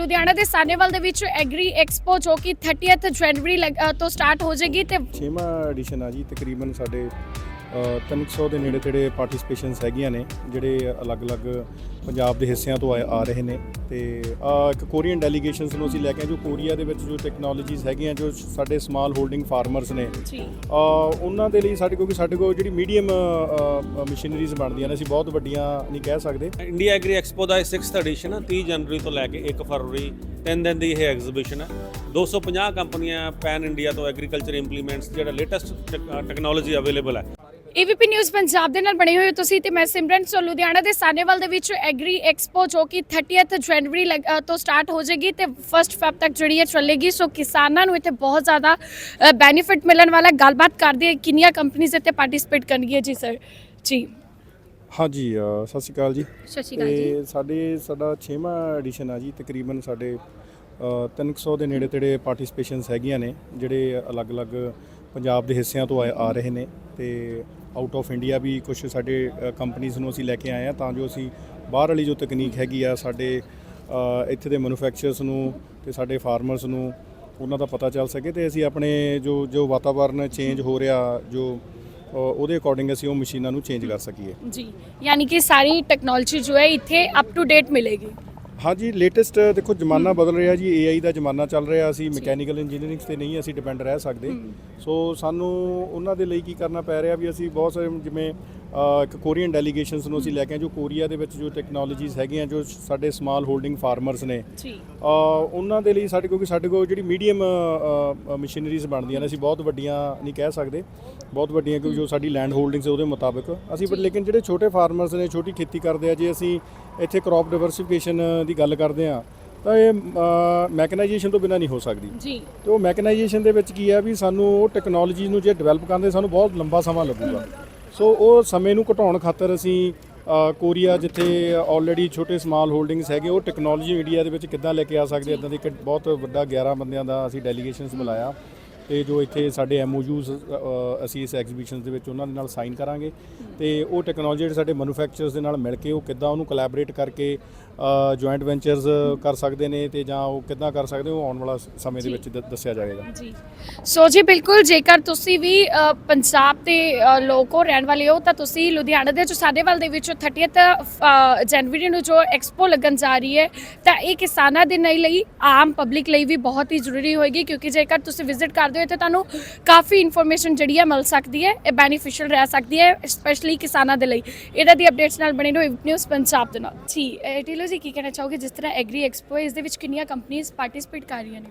ਲੁਧਿਆਣਾ ਦੇ ਸਾਨੇਵਾਲ ਦੇ ਵਿੱਚ ਐਗਰੀ ਐਕਸਪੋ ਜੋ ਕਿ 30th ਜਨਵਰੀ ਤੋਂ ਸਟਾਰਟ ਹੋ ਜਾਏਗੀ ਤੇ ਛੇਵਾਂ ਐਡੀਸ਼ਨ ਆ ਜੀ, ਤਕਰੀਬਨ ਸਾਡੇ 300 ਦੇ ਨੇੜੇ ਤੇੜੇ ਪਾਰਟਿਸਿਪੇਸ਼ਨਸ ਹੈਗੀਆਂ ਨੇ, ਜਿਹੜੇ ਅਲੱਗ-ਅਲੱਗ ਪੰਜਾਬ ਦੇ ਹਿੱਸਿਆਂ ਤੋਂ ਆ ਰਹੇ ਨੇ। ਤੇ ਆ ਇੱਕ ਕੋਰੀਅਨ ਡੈਲੀਗੇਸ਼ਨਸ ਨੂੰ ਅਸੀਂ ਲੈ ਕੇ ਆਏ ਜੋ ਕੋਰੀਆ ਦੇ ਵਿੱਚ ਜੋ ਟੈਕਨੋਲੋਜੀਜ਼ ਹੈਗੀਆਂ ਜੋ ਸਾਡੇ ਸਮਾਲ ਹੋਲਡਿੰਗ ਫਾਰਮਰਸ ਨੇ। ਜੀ। ਅ, ਉਹਨਾਂ ਦੇ ਲਈ ਸਾਡੇ ਕਿਉਂਕਿ ਸਾਡੇ ਕੋਲ ਜਿਹੜੀ ਮੀਡੀਅਮ ਮਸ਼ੀਨਰੀਜ਼ ਬਣਦੀਆਂ ਨੇ ਅਸੀਂ ਬਹੁਤ ਵੱਡੀਆਂ ਨਹੀਂ ਕਹਿ ਸਕਦੇ। ਇੰਡੀਆ ਐਗਰੀ ਐਕਸਪੋ ਦਾ 6th ਐਡੀਸ਼ਨ 30 ਜਨਵਰੀ ਤੋਂ ਲੈ ਕੇ 1 ਫਰਵਰੀ ਤਿੰਨ ਦਿਨ ਦੀ ਇਹ ਐਗਜ਼ੀਬਿਸ਼ਨ ਹੈ 250 ਕੰਪਨੀਆਂ ਪੈਨ ਇੰਡੀਆ ਤੋਂ ਐਗਰੀਕਲਚਰ ਇੰਪਲੀਮੈਂਟਸ ਜਿਹੜਾ ਲੇਟੈਸਟ ਟੈਕਨੋਲੋਜੀ ਅਵੇਲੇਬਲ ਹੈ ਏਵੀਪੀ ਨਿਊਜ਼ ਪੰਜਾਬ ਦੇ ਨਾਲ ਬਣੇ ਹੋਏ ਹੋ ਤੁਸੀਂ ਤੇ ਮੈਂ ਸਿਮਰਨ ਸੋ ਲੁਧਿਆਣਾ ਦੇ ਸਾਨੇਵਾਲ ਦੇ ਵਿੱਚ ਐਗਰੀ ਐਕਸਪੋ ਜੋ ਕਿ 30th ਜਨਵਰੀ ਤੋਂ ਸਟਾਰਟ ਹੋ ਜਾਏਗੀ ਤੇ 1 ਫੈਬ ਤੱਕ ਜਿਹੜੀ ਹੈ ਚੱਲੇਗੀ। ਸੋ ਕਿਸਾਨਾਂ ਨੂੰ ਇੱਥੇ ਬਹੁਤ ਜ਼ਿਆਦਾ ਬੈਨੀਫਿਟ ਮਿਲਣ ਵਾਲਾ। ਗੱਲਬਾਤ ਕਰਦੇ ਕਿੰਨੀਆਂ ਕੰਪਨੀਆਂ ਇੱਥੇ ਪਾਰਟਿਸਿਪੇਟ ਕਰਨਗੀਆਂ ਜੀ ਸਰ ਜੀ। ਹਾਂਜੀ ਸਤਿ ਸ਼੍ਰੀ ਅਕਾਲ ਜੀ। ਸਤਿ ਸ਼੍ਰੀ ਅਕਾਲ ਜੀ। ਸਾਡੇ ਸਾਡਾ 6ਵਾਂ ਐਡੀਸ਼ਨ ਆ ਜੀ। ਤਕਰੀਬਨ ਸਾਡੇ ਅ, 300 ਦੇ ਨੇੜੇ ਤੇੜੇ ਪਾਰਟਿਸਿਪੇਸ਼ਨਸ ਹੈਗੀਆਂ ਨੇ ਜਿਹੜੇ ਅਲੱਗ-ਅਲੱਗ ਪੰਜਾਬ ਦੇ ਹਿੱਸਿਆਂ ਤੋਂ ਆ ਰਹੇ ਨੇ। ਤੇ ਆਊਟ ਆਫ ਇੰਡੀਆ ਵੀ ਕੁਝ ਸਾਡੇ ਕੰਪਨੀਆਂ ਨੂੰ ਅਸੀਂ ਲੈ ਕੇ ਆਏ ਆ ਤਾਂ ਜੋ ਅਸੀਂ ਬਾਹਰ ਵਾਲੀ ਜੋ ਤਕਨੀਕ ਹੈਗੀ ਆ ਸਾਡੇ ਇੱਥੇ ਦੇ ਮੈਨੂਫੈਕਚਰਰਸ ਨੂੰ ਤੇ ਸਾਡੇ ਫਾਰਮਰਸ ਨੂੰ ਉਹਨਾਂ ਦਾ ਪਤਾ ਚੱਲ ਸਕੇ ਤੇ ਅਸੀਂ ਆਪਣੇ ਜੋ ਜੋ ਵਾਤਾਵਰਨ ਚੇਂਜ ਹੋ ਰਿਹਾ ਜੋ ਉਹਦੇ ਅਕੋਰਡਿੰਗ ਅਸੀਂ ਉਹ ਮਸ਼ੀਨਾਂ ਨੂੰ ਚੇਂਜ ਕਰ ਸਕੀਏ। ਜੀ, ਯਾਨੀ ਕਿ ਸਾਰੀ ਟੈਕਨੋਲੋਜੀ ਜੋ ਹੈ ਇੱਥੇ ਅਪ ਟੂ ਡੇਟ ਮਿਲੇਗੀ। ਹਾਂਜੀ ਲੇਟੈਸਟ ਦੇਖੋ ਜ਼ਮਾਨਾ ਬਦਲ ਰਿਹਾ ਜੀ AI ਦਾ ਜ਼ਮਾਨਾ ਚੱਲ ਰਿਹਾ ਅਸੀਂ ਮਕੈਨੀਕਲ ਇੰਜੀਨੀਅਰਿੰਗ ਤੇ ਨਹੀਂ ਅਸੀਂ ਡਿਪੈਂਡ ਰਹਿ ਸਕਦੇ। ਸੋ ਸਾਨੂੰ ਉਹਨਾਂ ਦੇ ਲਈ ਕੀ ਕਰਨਾ ਪੈ ਰਿਹਾ ਵੀ ਅਸੀਂ ਬਹੁਤ ਸਾਰੇ ਜਿਵੇਂ ਇੱਕ ਕੋਰੀਅਨ ਡੈਲੀਗੇਸ਼ਨਸ ਨੂੰ ਅਸੀਂ ਲੈ ਕੇ ਆਏ ਜੋ ਕੋਰੀਆ ਦੇ ਵਿੱਚ ਜੋ ਟੈਕਨੋਲੋਜੀਜ਼ ਹੈਗੀਆਂ ਜੋ ਸਾਡੇ ਸਮਾਲ ਹੋਲਡਿੰਗ ਫਾਰਮਰਸ ਨੇ। ਜੀ। ਉਹਨਾਂ ਦੇ ਲਈ ਸਾਡੇ ਕਿਉਂਕਿ ਸਾਡੇ ਕੋਲ ਜਿਹੜੀ ਮੀਡੀਅਮ ਮਸ਼ੀਨਰੀਜ਼ ਬਣਦੀਆਂ ਨੇ ਅਸੀਂ ਬਹੁਤ ਵੱਡੀਆਂ ਨਹੀਂ ਕਹਿ ਸਕਦੇ। ਬਹੁਤ ਵੱਡੀਆਂ ਕਿਉਂਕਿ ਜੋ ਸਾਡੀ ਲੈਂਡ ਹੋਲਡਿੰਗਸ ਉਹਦੇ ਮੁਤਾਬਕ। ਅਸੀਂ ਪਰ ਲੇਕਿਨ ਜਿਹੜੇ ਛੋਟੇ ਫਾਰਮਰਸ ਨੇ ਛੋਟੀ ਖੇਤੀ ਕਰਦੇ ਆ ਜੇ ਅਸੀਂ ਇੱਥੇ ਕ੍ਰੌਪ ਡਾਈਵਰਸਿਫਿਕੇਸ਼ਨ ਦੀ ਗੱਲ ਕਰਦੇ ਆ ਤਾਂ ਇਹ ਮੈਕਨਾਈਜੇਸ਼ਨ ਤੋਂ ਬਿਨਾਂ ਨਹੀਂ ਹੋ ਸਕਦੀ। ਜੀ। ਤੇ ਉਹ ਮੈਕਨਾਈਜੇਸ਼ਨ ਦੇ ਵਿੱਚ ਕੀ ਹੈ ਵੀ ਸਾਨੂੰ ਉਹ ਟੈਕਨੋਲੋਜੀ ਨੂੰ ਜੇ ਡਿਵੈਲਪ ਕਰਨ ਦੇ ਸਾਨੂੰ ਬਹੁਤ ਲੰਬਾ ਸਮਾਂ ਲੱਗੂਗਾ। ਸੋ ਉਹ ਸਮੇਂ ਨੂੰ ਘਟਾਉਣ ਖਾਤਰ ਅਸੀਂ ਕੋਰੀਆ ਜਿੱਥੇ ਆਲਰੇਡੀ ਛੋਟੇ ਸਮਾਲ ਹੋਲਡਿੰਗਸ ਹੈਗੇ ਉਹ ਟੈਕਨੋਲੋਜੀ ਇੰਡੀਆ ਦੇ ਵਿੱਚ ਕਿੱਦਾਂ ਲੈ ਕੇ ਆ ਸਕਦੇ ਇਦਾਂ ਦੀ ਇੱਕ ਬਹੁਤ ਵੱਡਾ 11 ਬੰਦਿਆਂ ਦਾ ਅਸੀਂ ਡੈਲੀਗੇਸ਼ਨਸ ਬੁਲਾਇਆ। ਤੇ ਜੋ ਇੱਥੇ ਸਾਡੇ ਐਮਓਯੂਜ਼ ਅਸੀਂ ਇਸ ਐਗਜ਼ੀਬਿਸ਼ਨ ਦੇ ਵਿੱਚ ਉਹਨਾਂ ਦੇ ਨਾਲ ਸਾਈਨ ਕਰਾਂਗੇ ਤੇ ਉਹ ਟੈਕਨੋਲੋਜੀ ਜਿਹੜੇ ਸਾਡੇ ਮੈਨੂਫੈਕਚਰਰਸ ਦੇ ਨਾਲ ਮਿਲ ਕੇ ਉਹ ਕਿੱਦਾਂ ਉਹਨੂੰ ਕੋਲੈਬੋਰੇਟ ਕਰਕੇ ਜੁਆਇੰਟ ਵੈਂਚਰਸ ਕਰ ਸਕਦੇ ਨੇ ਤੇ ਜਾਂ ਉਹ ਕਿੱਦਾਂ ਕਰ ਸਕਦੇ ਉਹ ਆਉਣ ਵਾਲਾ ਸਮੇਂ ਦੇ ਵਿੱਚ ਦੱਸਿਆ ਜਾਏਗਾ। ਜੀ। ਸੋ ਜੀ ਬਿਲਕੁਲ ਜੇਕਰ ਤੁਸੀਂ ਵੀ ਪੰਜਾਬ ਦੇ ਲੋਕ ਰਹਿਣ ਵਾਲੇ ਹੋ ਤਾਂ ਤੁਸੀਂ ਲੁਧਿਆਣਾ ਦੇ ਜੋ ਸਾਡੇਵਾਲ ਦੇ ਵਿੱਚ 30th ਅ, ਜਨਵਰੀ ਨੂੰ ਜੋ ਐਕਸਪੋ ਲੱਗਣ ਜਾ ਰਹੀ ਹੈ ਤਾਂ ਇਹ ਕਿਸਾਨਾਂ ਦੇ ਨਹੀਂ ਲਈ ਆਮ ਪਬਲਿਕ ਲਈ ਵੀ ਬਹੁਤ ਹੀ ਜ਼ਰੂਰੀ ਹੋਏਗੀ ਕਿਉਂਕਿ ਜੇਕਰ ਤੁਸੀਂ ਵਿਜ਼ਿਟ ਕਰਦੇ ਹੋ ਤਾਂ ਤੁਹਾਨੂੰ ਕਾਫੀ ਇਨਫੋਰਮੇਸ਼ਨ ਜਿਹੜੀ ਹੈ ਮਿਲ ਸਕਦੀ ਹੈ ਇਹ ਬੈਨੀਫੀਸ਼ੀਅਲ ਰਹਿ ਸਕਦੀ ਹੈ ਸਪੈਸ਼ਲੀ ਕਿਸਾਨਾਂ ਦੇ ਲਈ। ਇਹਨਾਂ ਦੀ ਅਪਡੇਟਸ ਨਾਲ ਬਣੇ ਰਹੋ ਨਿਊਜ਼ ਪੰਜਾਬ ਦੇ ਨਾਲ। ਜੀ ਇਹ ਢਿੱਲੋਂ ਜੀ ਕੀ ਕਹਿਣਾ ਚਾਹੋਗੇ ਜਿਸ ਤਰ੍ਹਾਂ ਐਗਰੀ ਐਕਸਪੋ ਹੈ ਇਸ ਦੇ ਵਿੱਚ ਕਿੰਨੀਆਂ ਕੰਪਨੀਆਂ ਪਾਰਟਿਸਿਪੇਟ ਕਰ ਰਹੀਆਂ ਨੇ?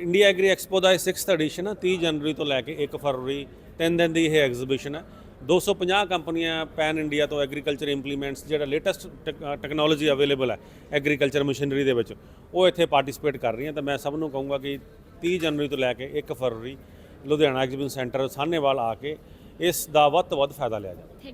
ਇੰਡੀਆ ਐਗਰੀ ਐਕਸਪੋ ਦਾ 6th ਐਡੀਸ਼ਨ 30 ਜਨਵਰੀ ਤੋਂ ਲੈ ਕੇ 1 ਫਰਵਰੀ ਤਿੰਨ ਦਿਨ ਦੀ ਇਹ ਐਗਜ਼ੀਬਿਸ਼ਨ ਹੈ 250 ਕੰਪਨੀਆਂ ਪੈਨ ਇੰਡੀਆ ਤੋਂ ਐਗਰੀਕਲਚਰ ਇੰਪਲੀਮੈਂਟਸ ਜਿਹੜਾ ਲੇਟੈਸਟ ਟੈਕਨੋਲੋਜੀ ਅਵੇਲੇਬਲ ਹੈ ਐਗਰੀਕਲਚਰ ਮਸ਼ੀਨਰੀ ਦੇ ਵਿੱਚ ਉਹ ਇੱਥੇ ਪਾਰਟਿਸਿਪੇਟ ਕਰ ਰਹੀਆਂ। ਤਾਂ ਮੈਂ ਸਭ ਨੂੰ ਕਹੂੰਗਾ ਕਿ 30 ਜਨਵਰੀ ਤੋਂ ਲੈ ਕੇ 1 ਫਰਵਰੀ ਲੁਧਿਆਣਾ ਐਗਜ਼ੀਬਿਸ਼ਨ ਸੈਂਟਰ ਸਾਹਨੇਵਾਲ ਆ ਕੇ ਇਸ ਦਾ ਵੱਧ ਤੋਂ ਵੱਧ ਫਾਇਦਾ ਲਿਆ ਜਾਵੇ।